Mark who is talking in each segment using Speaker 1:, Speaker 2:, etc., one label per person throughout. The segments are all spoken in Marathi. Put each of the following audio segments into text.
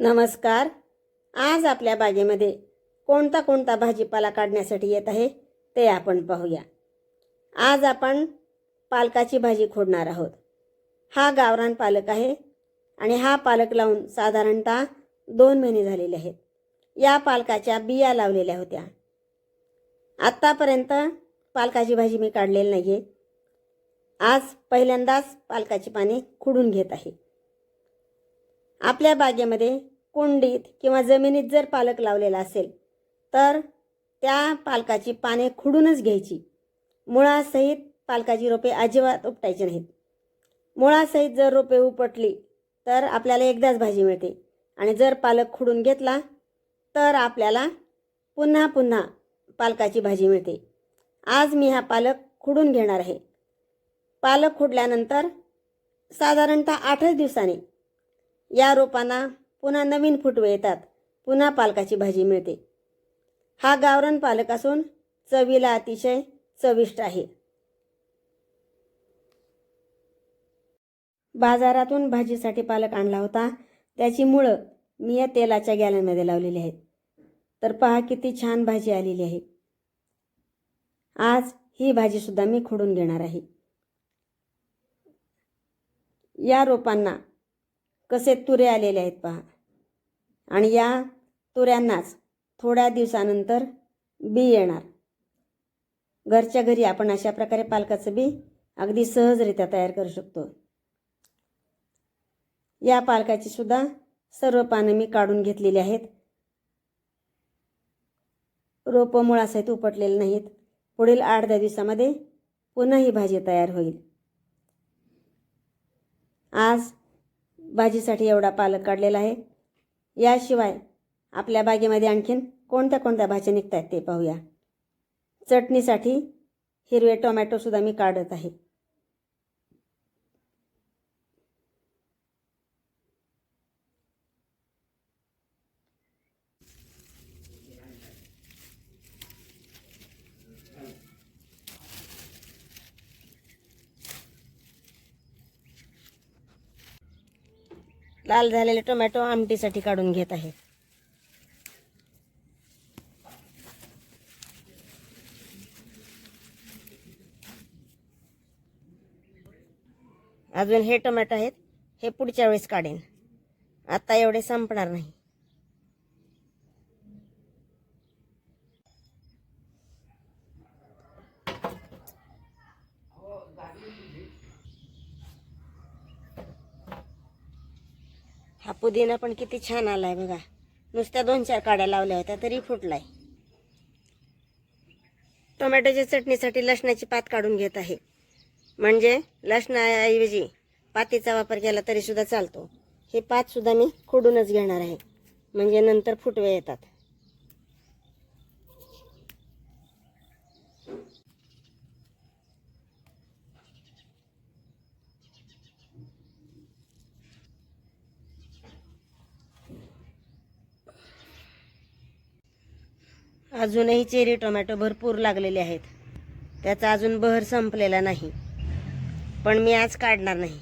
Speaker 1: नमस्कार. आज आपल्या बागेमध्ये कोणता कोणता भाजीपाला काढण्यासाठी येत आहे ते आपण पाहूया. आज आपण पालकाची भाजी खोडणार आहोत. हा गावरान पालक आहे आणि हा पालक लावून साधारणतः दोन महिने झालेले आहेत. या पालकाच्या बिया लावलेल्या होत्या. आत्तापर्यंत पालकाची भाजी मी काढलेली नाही आहे आज पहिल्यांदाच पालकाची पाने खुडून घेत आहे. आपल्या बागेमध्ये कुंडीत किंवा जमिनीत जर पालक लावलेला असेल तर त्या पालकाची पाने खुडूनच घ्यायची. मुळासहित पालकाची रोपे अजिबात उपटायची नाहीत. मुळासहित जर रोपे उपटली तर आपल्याला एकदाच भाजी मिळते. आणि जर पालक खुडून घेतला तर आपल्याला पुन्हा पुन्हा पालकाची भाजी मिळते. आज मी हा पालक खुडून घेणार आहे. पालक खुडल्यानंतर साधारणतः आठच दिवसाने या रोपांना पुन्हा नवीन फुटवे येतात. पुन्हा पालकाची भाजी मिळते. हा गावरण पालक असून चवीला अतिशय चविष्ट आहे. बाजारातून भाजीसाठी पालक आणला होता. त्याची मुळं मी या तेलाच्या गॅलनमध्ये लावलेली आहेत. तर पहा किती छान भाजी आलेली आहे. आज ही भाजीसुद्धा मी खोडून घेणार आहे. या रोपांना कसे तुरे आलेले आहेत पहा. आणि या तुऱ्यांनाच थोड्या दिवसानंतर बी येणार. घरच्या घरी आपण अशा प्रकारे पालकाचं बी अगदी सहजरित्या तयार करू शकतो. या पालकाची सुद्धा सर्व पानं मी काढून घेतलेली आहेत. रोपं मुळासहित उपटलेले नाहीत. पुढील आठ दहा दिवसामध्ये पुन्हा ही भाजी तयार होईल. आज भाजीसाठी एवढा पालक काढलेला आहे. याशिवाय आपल्या बागेमध्ये आणखीन कोणत्या कोणत्या भाज्या निघत आहेत ते पाहूया. चटणीसाठी हिरवे टोमॅटोसुद्धा मी काढत आहे. लाल झालेले टोमॅटो आमटीसाठी काढून घेत आहे. अजून हे टोमॅटो आहेत हे पुढच्या वेळेस काढेन. आता एवढे संपणार नाही. हा पुदिना पण किती छान आलाय बघा. नुसत्या दोन चार काड्या लावल्या होत्या तरी फुटलाय. टोमॅटोच्या चटणीसाठी लसणाची पात काढून घेत आहे. म्हणजे लसणाऐवजी पातीचा वापर केला तरी सुद्धा चालतो. हे पात सुद्धा मी खोडूनच घेणार आहे. म्हणजे नंतर फुटवे येतात. अजूनही चेरी टोमॅटो भरपूर लागलेले आहेत. त्याचा अजून बहर संपलेला नाही. पण मी आज काढणार नाही.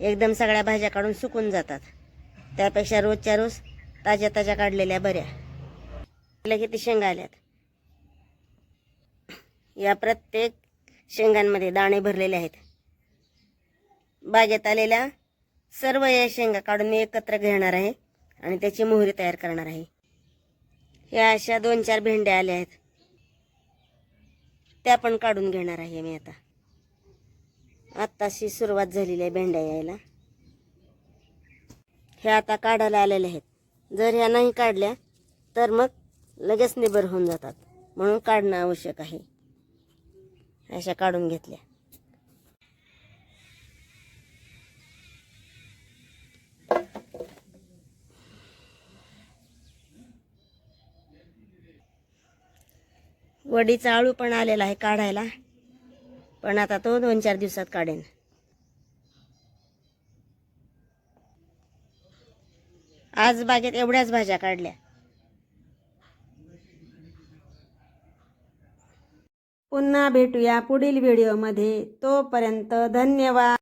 Speaker 1: एकदम सगळ्या भाज्या काढून सुकून जातात. त्यापेक्षा रोजच्या रोज ताज्या ताज्या काढलेल्या बऱ्या. आपल्या किती शेंगा आल्यात. या प्रत्येक शेंगांमध्ये दाणे भरलेले आहेत. बागेत आलेल्या सर्व या शेंगा काढून मी एकत्र घेणार आहे आणि त्याची मोहरी तयार करणार आहे. ह्या अशा दोन चार भेंड्या आल्या आहेत. त्या पण काढून घेणार आहे मी आता. आत्ताशी सुरुवात झालेली आहे भेंड्या यायला. ह्या आता काढायला आलेल्या आहेत. जर ह्या नाही काढल्या तर मग लगेच निबर होऊन जातात. म्हणून काढणं आवश्यक आहे. अशा काढून घेतल्या. वडीचा आळू पण आलेला आहे काढायला. पण आता तो दोन चार दिवसात काढेन. आज बागेत एवढ्याच भाज्या काढल्या. पुन्हा भेटूया पुढील व्हिडिओमध्ये. तोपर्यंत धन्यवाद.